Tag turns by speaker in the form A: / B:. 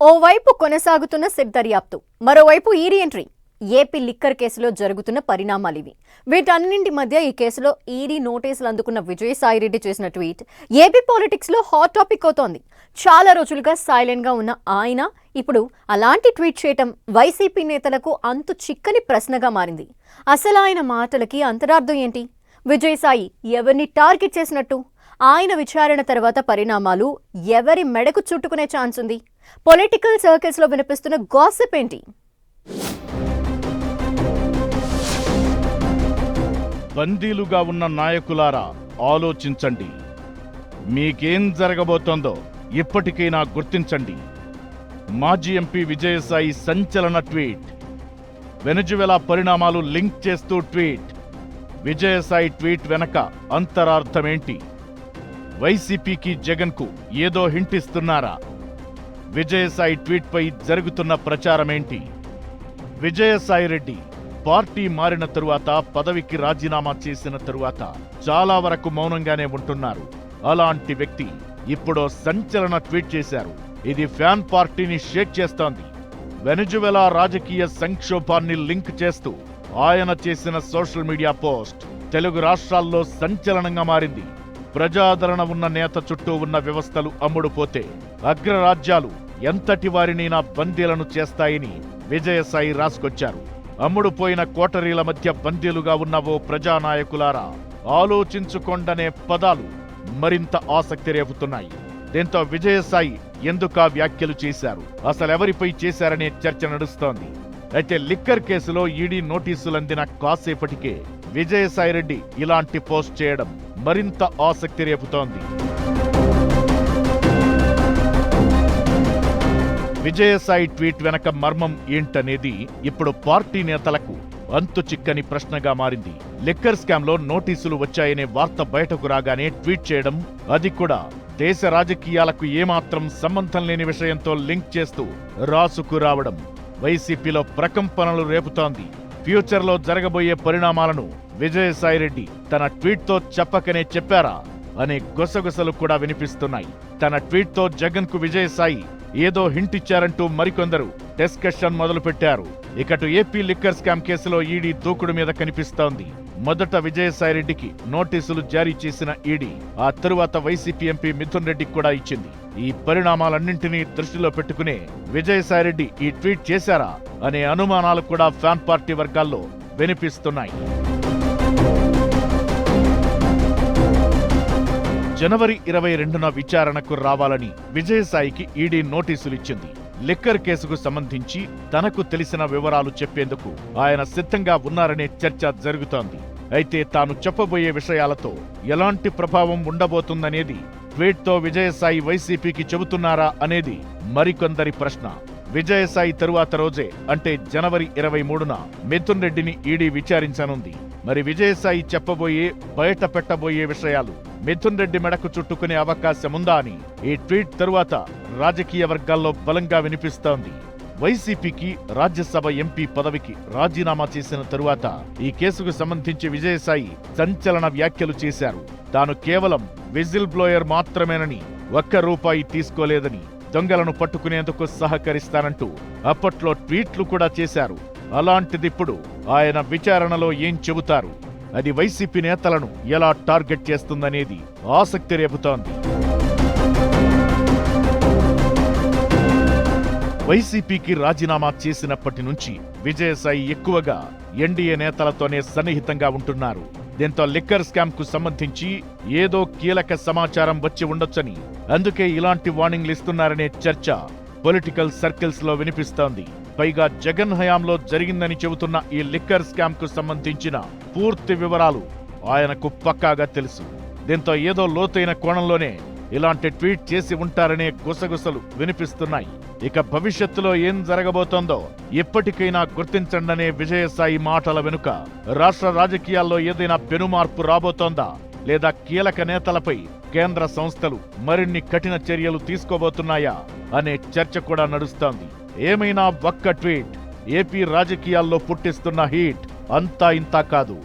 A: ఓవైపు కొనసాగుతున్న సిట్ దర్యాప్తు మరోవైపు ఈడీ ఎంట్రీ ఏపీ లిక్కర్ కేసులో జరుగుతున్న పరిణామాలు ఇవి వీటన్నింటి మధ్య ఈ కేసులో ఈడీ నోటీసులు అందుకున్న విజయసాయిరెడ్డి చేసిన ట్వీట్ ఏపీ పాలిటిక్స్లో హాట్ టాపిక్ అవుతోంది. చాలా రోజులుగా సైలెంట్గా ఉన్న ఆయన ఇప్పుడు అలాంటి ట్వీట్ చేయటం వైసీపీ నేతలకు అంతు చిక్కని ప్రశ్నగా మారింది. అసలు ఆయన మాటలకి అంతరార్థం ఏంటి? విజయసాయి ఎవరిని టార్గెట్ చేసినట్టు? ఆయన విచారణ తర్వాత పరిణామాలు ఎవరి మెడకు చుట్టుకునే ఛాన్స్ ఉంది? పొలిటికల్ సర్కిల్స్లో వినిపిస్తున్న గాసిప్ ఏంటి?
B: బందీలుగా ఉన్న నాయకులారా ఆలోచించండి. మీకేం జరగబోతోందో ఇప్పటికైనా గుర్తించండి. మాజీ ఎంపీ విజయసాయి సంచలన ట్వీట్. వెనుజువెలా పరిణామాలు లింక్ చేస్తూ ట్వీట్. విజయసాయి ట్వీట్ వెనక అంతరార్థమేంటి వైసీపీకి జగన్కు ఏదో హింటిస్తున్నారా? విజయసాయి ట్వీట్పై జరుగుతున్న ప్రచారమేంటి? విజయసాయిరెడ్డి పార్టీ మారిన తరువాత పదవికి రాజీనామా చేసిన తరువాత చాలా వరకు మౌనంగానే ఉంటున్నారు. అలాంటి వ్యక్తి ఇప్పుడు సంచలన ట్వీట్ చేశారు. ఇది ఫ్యాన్ పార్టీని షేక్ చేస్తోంది. వెనుజువెలా రాజకీయ సంక్షోభాన్ని లింక్ చేస్తూ ఆయన చేసిన సోషల్ మీడియా పోస్ట్ తెలుగు రాష్ట్రాల్లో సంచలనంగా మారింది. ప్రజాదరణ ఉన్న నేత చుట్టూ ఉన్న వ్యవస్థలు అమ్ముడుపోతే అగ్రరాజ్యాలు ఎంతటి వారినైనా బందీలను చేస్తాయని విజయసాయి రాసుకొచ్చారు. అమ్ముడుపోయిన కోటరీల మధ్య బందీలుగా ఉన్న ఓ ప్రజానాయకులారా ఆలోచించుకొండనే పదాలు మరింత ఆసక్తి రేపుతున్నాయి. దీంతో విజయసాయి ఎందుకా వ్యాఖ్యలు చేశారు? అసలెవరిపై చేశారనే చర్చ నడుస్తోంది. అయితే లిక్కర్ కేసులో ఈడీ నోటీసులందిన కాసేపటికే విజయసాయిరెడ్డి ఇలాంటి పోస్ట్ చేయడం మరింత ఆసక్తి రేపుతోంది. విజయసాయి ట్వీట్ వెనక మర్మం ఏంటనేది ఇప్పుడు పార్టీ నేతలకు అంతు చిక్కని ప్రశ్నగా మారింది. లిక్కర్ స్కామ్లో నోటీసులు వచ్చాయనే వార్త బయటకు రాగానే ట్వీట్ చేయడం అది కూడా దేశ రాజకీయాలకు ఏమాత్రం సంబంధం లేని విషయంతో లింక్ చేస్తూ రాసుకు రావడం. వైసీపీలో ప్రకంపనలు రేపుతోంది. ఫ్యూచర్లో జరగబోయే పరిణామాలను విజయసాయిరెడ్డి తన ట్వీట్తో చెప్పకనే చెప్పారా? అనే గుసగుసలు కూడా వినిపిస్తున్నాయి. తన ట్వీట్తో జగన్కు విజయసాయి ఏదో హింట్ ఇచ్చారంటూ మరికొందరు డిస్కషన్ మొదలుపెట్టారు. ఇకటు ఏపీ లిక్కర్ స్కామ్ కేసులో ఈడీ దూకుడు మీద కనిపిస్తోంది. మొదట విజయసాయిరెడ్డికి నోటీసులు జారీ చేసిన ఈడీ ఆ తరువాత వైసీపీ ఎంపీ మిథున్ రెడ్డికి కూడా ఇచ్చింది. ఈ పరిణామాలన్నింటినీ దృష్టిలో పెట్టుకునే విజయసాయిరెడ్డి ఈ ట్వీట్ చేశారా? అనే అనుమానాలు కూడా ఫ్యాన్ పార్టీ వర్గాల్లో వినిపిస్తున్నాయి. జనవరి ఇరవై రెండున విచారణకు రావాలని విజయసాయికి ఈడీ నోటీసులిచ్చింది. లిక్కర్ కేసుకు సంబంధించి తనకు తెలిసిన వివరాలు చెప్పేందుకు ఆయన సిద్ధంగా ఉన్నారనే చర్చ జరుగుతోంది. అయితే తాను చెప్పబోయే విషయాలతో ఎలాంటి ప్రభావం ఉండబోతుందనేది ట్వీట్తో విజయసాయి వైసీపీకి చెబుతున్నారా అనేది మరికొందరి ప్రశ్న. విజయసాయి తరువాత రోజే అంటే జనవరి ఇరవై మూడున మిథున్ రెడ్డిని ఈడీ విచారించనుంది. మరి విజయసాయి చెప్పబోయే బయట పెట్టబోయే విషయాలు మిథున్ రెడ్డి మెడకు చుట్టుకునే అవకాశం ఉందా అని ఈ ట్వీట్ తరువాత రాజకీయ వర్గాల్లో బలంగా వినిపిస్తోంది. వైసీపీకి రాజ్యసభ ఎంపీ పదవికి రాజీనామా చేసిన తరువాత ఈ కేసుకు సంబంధించి విజయసాయి సంచలన వ్యాఖ్యలు చేశారు. తాను కేవలం విజిల్ బ్లోయర్ మాత్రమేనని ఒక్క రూపాయి తీసుకోలేదని దొంగలను పట్టుకునేందుకు సహకరిస్తానంటూ అప్పట్లో ట్వీట్లు కూడా చేశారు. అలాంటిదిప్పుడు ఆయన విచారణలో ఏం చెబుతారు? అది వైసీపీ నేతలను ఎలా టార్గెట్ చేస్తుందనేది ఆసక్తి రేపుతోంది. వైసీపీకి రాజీనామా చేసినప్పటి నుంచి విజయసాయి ఎక్కువగా ఎన్డీఏ నేతలతోనే సన్నిహితంగా ఉంటున్నారు. దీంతో లిక్కర్ స్కామ్కు సంబంధించి ఏదో కీలక సమాచారం వచ్చి ఉండొచ్చని అందుకే ఇలాంటి వార్నింగ్లు ఇస్తున్నారనే చర్చ పొలిటికల్ సర్కిల్స్లో వినిపిస్తోంది. పైగా జగన్ హయాంలో జరిగిందని చెబుతున్న ఈ లిక్కర్ స్కామ్కు సంబంధించిన పూర్తి వివరాలు ఆయనకు పక్కాగా తెలుసు. దీంతో ఏదో లోతైన కోణంలోనే ఇలాంటి ట్వీట్ చేసి ఉంటారనే గుసగుసలు వినిపిస్తున్నాయి. ఇక భవిష్యత్తులో ఏం జరగబోతోందో ఎప్పటికైనా గుర్తించండనే విజయసాయి మాటల వెనుక రాష్ట్ర రాజకీయాల్లో ఏదైనా పెనుమార్పు రాబోతోందా? లేదా కీలక నేతలపై కేంద్ర సంస్థలు మరిన్ని కఠిన చర్యలు తీసుకోబోతున్నాయా? అనే చర్చ కూడా నడుస్తోంది. ఏమైనా ఒక్క ట్వీట్ ఏపీ రాజకీయాల్లో పుట్టిస్తున్న హీట్ అంతా ఇంతా కాదు.